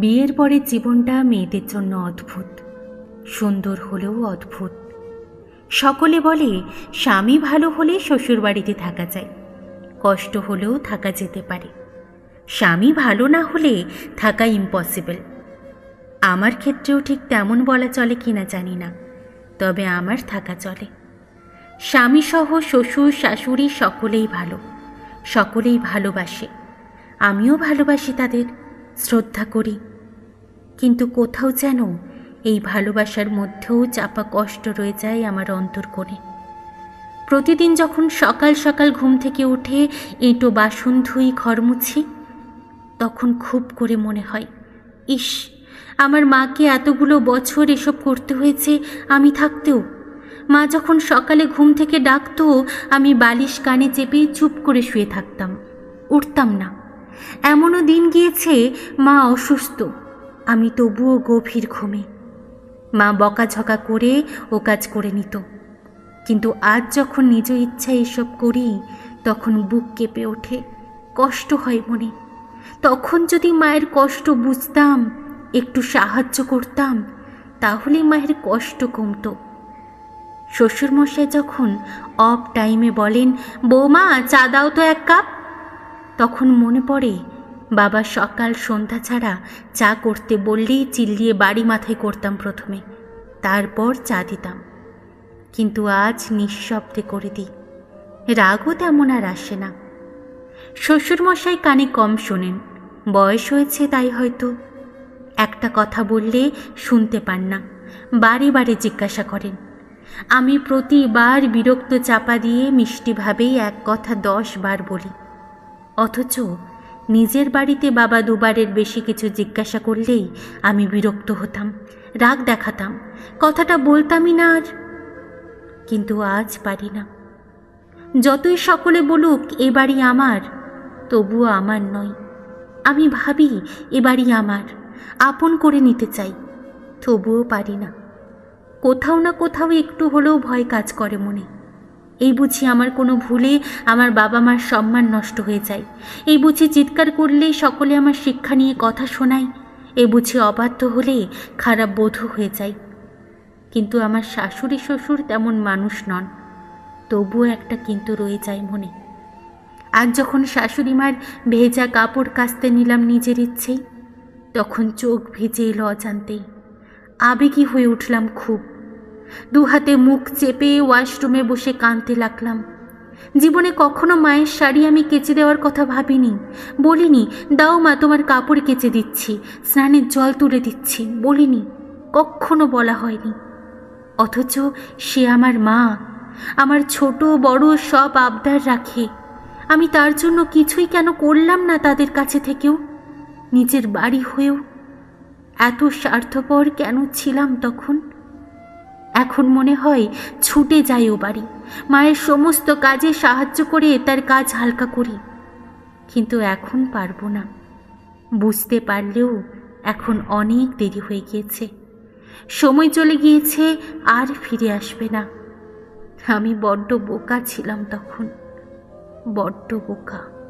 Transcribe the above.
বিয়ের পরের জীবনটা মেয়েদের জন্য অদ্ভুত। সুন্দর হলেও অদ্ভুত। সকলে বলে, স্বামী ভালো হলে শ্বশুরবাড়িতে থাকা যায়, কষ্ট হলেও থাকা যেতে পারে। স্বামী ভালো না হলে থাকা ইম্পসিবল আমার ক্ষেত্রেও ঠিক তেমন বলা চলে কিনা জানি না, তবে আমার থাকা চলে। স্বামীসহ শ্বশুর, শাশুড়ি সকলেই ভালো, সকলেই ভালোবাসে। আমিও ভালোবাসি তাদের। শ্রদ্ধা করি। কিন্তু কোথাও যেন এই ভালোবাসার মধ্যেও চাপা কষ্ট রয়ে যায় আমার অন্তর্কোণে প্রতিদিন যখন সকাল সকাল ঘুম থেকে উঠে এঁটো বাসন ধুই, ঘর মুছি, তখন খুব করে মনে হয়, ইস, আমার মাকে এতগুলো বছর এসব করতে হয়েছে, আমি থাকতেও। মা যখন সকালে ঘুম থেকে ডাকতো, আমি বালিশ কানে চেপে চুপ করে শুয়ে থাকতাম, উঠতাম না। এমনও দিন গিয়েছে মা অসুস্থ, আমি তবুও গভীর ঘুমে। মা বকাঝকা করে ও কাজ করে নিত। কিন্তু আজ যখন নিজ ইচ্ছায় এসব করি, তখন বুক কেঁপে ওঠে, কষ্ট হয় মনে। তখন যদি মায়ের কষ্ট বুঝতাম, একটু সাহায্য করতাম, তাহলে মায়ের কষ্ট কমতো। শ্বশুরমশাই যখন অফ টাইমে বলেন, বৌমা, চা দাও তো এক কাপ। তখন মনে পড়ে, বাবা সকাল সন্ধ্যা ছাড়া চা করতে বললেই চিল্লিয়ে বাড়ি মাথায় করতাম প্রথমে, তারপর চা দিতাম। কিন্তু আজ নিঃশব্দে করে দিই। রাগও তেমন আর আসে না। শ্বশুরমশাই কানে কম শোনেন, বয়স হয়েছে তাই হয়তো। একটা কথা বললে শুনতে পান না, বারে বারে জিজ্ঞাসা করেন। আমি প্রতিবার বিরক্ত চাপা দিয়ে মিষ্টিভাবেই এক কথা দশ বার বলি। অথচ নিজের বাড়িতে বাবা দুবারের বেশি কিছু জিজ্ঞাসা করলেই আমি বিরক্ত হতাম, রাগ দেখাতাম, কথাটা বলতামই না আর। কিন্তু আজ পারি না। যতই সকলে বলুক, এ বাড়ি আমার, তবুও আমার নয়। আমি ভাবি, এ বাড়ি আমার, আপন করে নিতে চাই, তবুও পারি না। কোথাও না কোথাও একটু হলেও ভয় কাজ করে মনে। এই বুঝি আমার কোনো ভুলে আমার বাবা মার সম্মান নষ্ট হয়ে যায়। এই বুঝি চিৎকার করলে সকলে আমার শিক্ষা নিয়ে কথা শোনায়। এ বুঝি অবাধ্য হলে খারাপ বোধ হয়ে যায়। কিন্তু আমার শাশুড়ি শ্বশুর তেমন মানুষ নন। তবুও একটা কিন্তু রয়ে যায় মনে। আজ যখন শাশুড়ি মার ভেজা কাপড় কাচতে নিলাম নিজের ইচ্ছেই, তখন চোখ ভিজে এলো অজান্তেই। আবেগী হয়ে উঠলাম খুব। দু হাতে মুখ চেপে ওয়াশরুমে বসে কাঁদতে লাগলাম। জীবনে কখনো মায়ের শাড়ি আমি কেচে দেওয়ার কথা ভাবিনি। বলিনি, দাও মা, তোমার কাপড় কেচে দিচ্ছি, স্নানের জল তুলে দিচ্ছি। বলিনি, কখনো বলা হয়নি। অথচ সে আমার মা। আমার ছোট, বড় সব আবদার রাখে। আমি তার জন্য কিছুই কেন করলাম না তাদের কাছে থেকেও? নিজের বাড়ি হয়েও এত স্বার্থপর কেন ছিলাম তখন? এখন মনে হয় ছুটে যাই ও বাড়ি। মায়ের সমস্ত কাজে সাহায্য করে তার কাজ হালকা করি। কিন্তু এখন পারব না। বুঝতে পারলেও এখন অনেক দেরি হয়ে গিয়েছে। সময় চলে গিয়েছে, আর ফিরে আসবে না। আমি বড্ড বোকা ছিলাম তখন। বড্ড বোকা।